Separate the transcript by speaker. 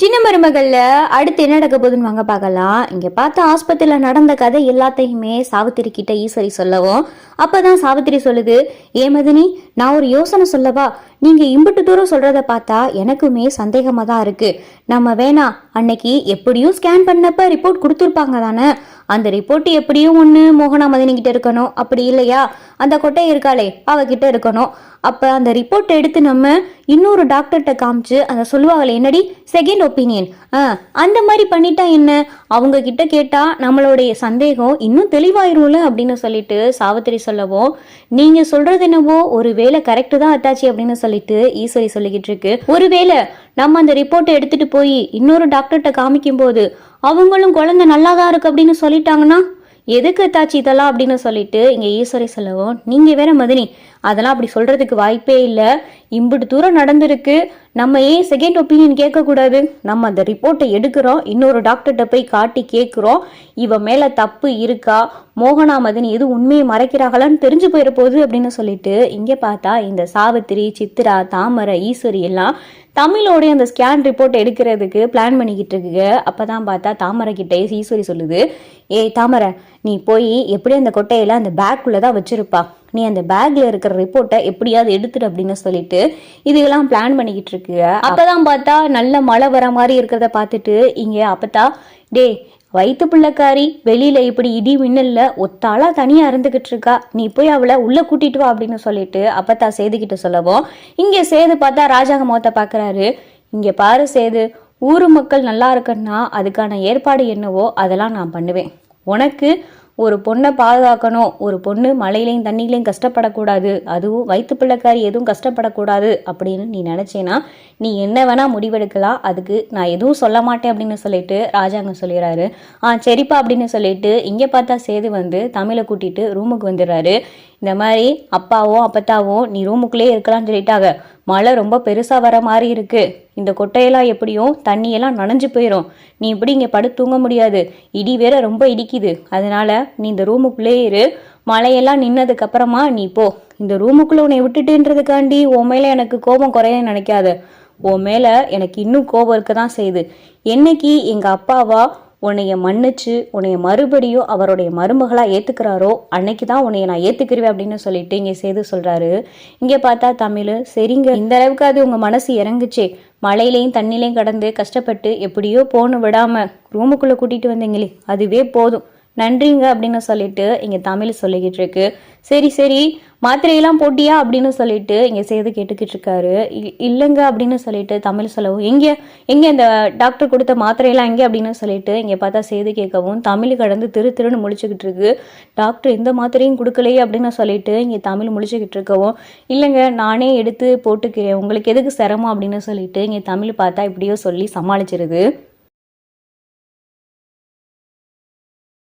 Speaker 1: சின்ன மருமகள்ல அடுத்து என்ன நடக்க போகுதுன்னு வாங்க பார்க்கலாம். இங்க பார்த்த ஆஸ்பத்திரியில நடந்த கதை எல்லாத்தையுமே சாவித்திரி கிட்ட ஈஸ்வரி சொல்லவும். அப்பதான் சாவித்திரி சொல்லுது ஏ மதினி நான் ஒரு யோசனை சொல்லவா? நீங்க இம்புட்டு தூரம் சொல்றத பார்த்தா எனக்குமே சந்தேகமா தான் இருக்கு. நம்ம வேணா அன்னைக்கு எப்படியும் ஸ்கேன் பண்ணப்ப ரிப்போர்ட் கொடுத்துருப்பாங்க தானே? அந்த ரிப்போர்ட் எப்படியும் ஒன்று மோகனா மதினி கிட்ட இருக்கணும். அப்படி இல்லையா? அந்த கொட்டை இருக்காளே அவகிட்ட இருக்கணும். அப்போ அந்த ரிப்போர்ட் எடுத்து நம்ம இன்னொரு டாக்டர்கிட்ட காமிச்சு அதை சொல்லுவாங்களே என்னடி? செகண்ட் ஒப்பீனியன் ஆ அந்த மாதிரி பண்ணிட்டா என்ன? அவங்க கிட்ட கேட்டால் நம்மளுடைய சந்தேகம் இன்னும் தெளிவாயிரும்ல அப்படின்னு சொல்லிட்டு சாவித்திரி சொல்லவும் நீங்கள் சொல்கிறது என்னவோ ஒரு வேலை கரெக்டு தான் அத்தாச்சி அப்படின்னு சொல்லிட்டு ஈஸ்வரி சொல்லிக்கிட்டு இருக்கு. ஒருவேளை நம்ம அந்த ரிப்போர்ட்டை எடுத்துட்டு போய் இன்னொரு டாக்டர்கிட்ட காமிக்கும் போது அவங்களும் குழந்தை நல்லா தான் இருக்கு அப்படின்னு சொல்லிட்டாங்கன்னா எதுக்கு தாச்சி இதெல்லாம்? அப்படின்னு சொல்லிட்டு இங்கே ஈஸ்வரி சொல்லவும் நீங்கள் வேற மதினி அதெல்லாம் அப்படி சொல்கிறதுக்கு வாய்ப்பே இல்லை. இம்புட்டு தூரம் நடந்திருக்கு. நம்ம ஏன் செகண்ட் ஒப்பீனியன் கேட்கக்கூடாது? நம்ம அந்த ரிப்போர்ட்டை எடுக்கிறோம். இன்னொரு டாக்டர்கிட்ட போய் காட்டி கேட்குறோம். இவ மேலே தப்பு இருக்கா? மோகனா மதினி எது உண்மையை மறைக்கிறாங்களான்னு தெரிஞ்சு போயிட போகுது அப்படின்னு சொல்லிட்டு இங்கே பார்த்தா இந்த சாவித்திரி சித்ரா தாமரை ஈஸ்வரி எல்லாம் தமிழோடைய அந்த ஸ்கேன் ரிப்போர்ட் எடுக்கிறதுக்கு பிளான் பண்ணிக்கிட்டு இருக்குங்க. அப்போ தான் பார்த்தா தாமரை கிட்டே ஈஸ்வரி சொல்லுது ஏய் தாமரை நீ போய் எப்படி அந்த கொட்டையில அந்த பேக்குள்ளே தான் வச்சிருப்பா. நீ அந்த பேக்ல இருக்கிற ரிப்போர்ட்டை எப்படியாவது எடுத்துடு அப்படின்னு சொல்லிட்டு இதுக்கெல்லாம் பிளான் பண்ணிக்கிட்டு இருக்கு. அப்பதான் பார்த்தா நல்ல மழை வர மாதிரி இருக்கிறத பார்த்துட்டு இங்க அப்பத்தா டேய் வயிற்று பிள்ளைக்காரி வெளியில இப்படி இடி மின்னல்ல ஒத்தாளா தனியா இருந்துகிட்டு இருக்கா. நீ போய் அவளை உள்ள கூட்டிட்டு வா அப்படின்னு சொல்லிட்டு அப்பத்தா சேதுகிட்ட சொல்லவும். இங்க சேது பார்த்தா ராஜாங்க மோத்த பாக்குறாரு இங்க பாரு சேது ஊர் மக்கள் நல்லா இருக்குன்னா அதுக்கான ஏற்பாடு என்னவோ அதெல்லாம் நான் பண்ணுவேன். உனக்கு ஒரு பொண்ணை பாதுகாக்கணும் ஒரு பொண்ணு மழையிலையும் தண்ணியிலையும் கஷ்டப்படக்கூடாது அதுவும் வயிற்று பிள்ளைக்காரி எதுவும் கஷ்டப்படக்கூடாது அப்படின்னு நீ நினச்சேன்னா நீ என்ன வேணால் முடிவெடுக்கலாம். அதுக்கு நான் எதுவும் சொல்ல மாட்டேன் அப்படின்னு சொல்லிட்டு ராஜாங்க சொல்லிடுறாரு. ஆ சரிப்பா அப்படின்னு சொல்லிட்டு இங்கே பார்த்தா சேது வந்து தமிழை கூட்டிட்டு ரூமுக்கு வந்துடுறாரு. இந்த மாதிரி அப்பாவும் அப்பத்தாவும் நீ ரூமுக்குள்ளே இருக்கலாம்னு சொல்லிட்டாங்க. மழை ரொம்ப பெருசாக வர மாதிரி இருக்குது இந்த கொட்டையெல்லாம் எப்படியும் தண்ணியெல்லாம் நனைஞ்சு போயிடும் நீ இப்படி இங்கே படு தூங்க முடியாது. இடி வேற ரொம்ப இடிக்குது. அதனால நீ இந்த ரூமுக்குள்ளே இரு. மழையெல்லாம் நின்னதுக்கப்புறமா நீ போ. இந்த ரூமுக்குள்ளே உன்னை விட்டுட்டுன்றதுக்காண்டி உன் மேலே எனக்கு கோபம் குறைய நினைக்காத. உன் மேலே எனக்கு இன்னும் கோபம் இருக்க தான் செய்யுது. என்னைக்கு எங்கள் அப்பாவா உன்னைய மன்னிச்சு உன்னைய மறுபடியும் அவருடைய மருமகளாக ஏற்றுக்கிறாரோ அன்னைக்கு தான் உன்னைய நான் ஏற்றுக்கிறேன் அப்படின்னு சொல்லிட்டு இங்கே சேது சொல்கிறாரு இங்கே பார்த்தா தமிழ் சரிங்க. இந்த அளவுக்கு அது உங்கள் மனசு இறங்குச்சே. மழையிலையும் தண்ணிலையும் கடந்து கஷ்டப்பட்டு எப்படியோ போன்னு விடாமல் ரூமுக்குள்ளே கூட்டிகிட்டு வந்தீங்களே அதுவே போதும். நன்றிங்க அப்படின்னு சொல்லிட்டு இங்க தமிழ் சொல்லிக்கிட்டு இருக்கு. சரி சரி மாத்திரையெல்லாம் போட்டியா அப்படின்னு சொல்லிட்டு இங்க செய்து கேட்டுக்கிட்டு இருக்காரு. இல்லைங்க அப்படின்னு சொல்லிட்டு தமிழ் சொல்லவும் எங்க எங்க இந்த டாக்டர் கொடுத்த மாத்திரையெல்லாம் எங்க அப்படின்னு சொல்லிட்டு இங்க பார்த்தா செய்து கேட்கவும் தமிழ் கடந்து திரு திருன்னு முடிச்சுக்கிட்டு இருக்கு. டாக்டர் எந்த மாத்திரையும் கொடுக்கலையே அப்படின்னு சொல்லிட்டு இங்க தமிழ் முடிச்சுக்கிட்டு இருக்கவும் இல்லைங்க நானே எடுத்து போட்டுக்கிறேன் உங்களுக்கு எதுக்கு சிரமம் அப்படின்னு சொல்லிட்டு இங்க தமிழ் பார்த்தா இப்படியோ சொல்லி சமாளிச்சிருது.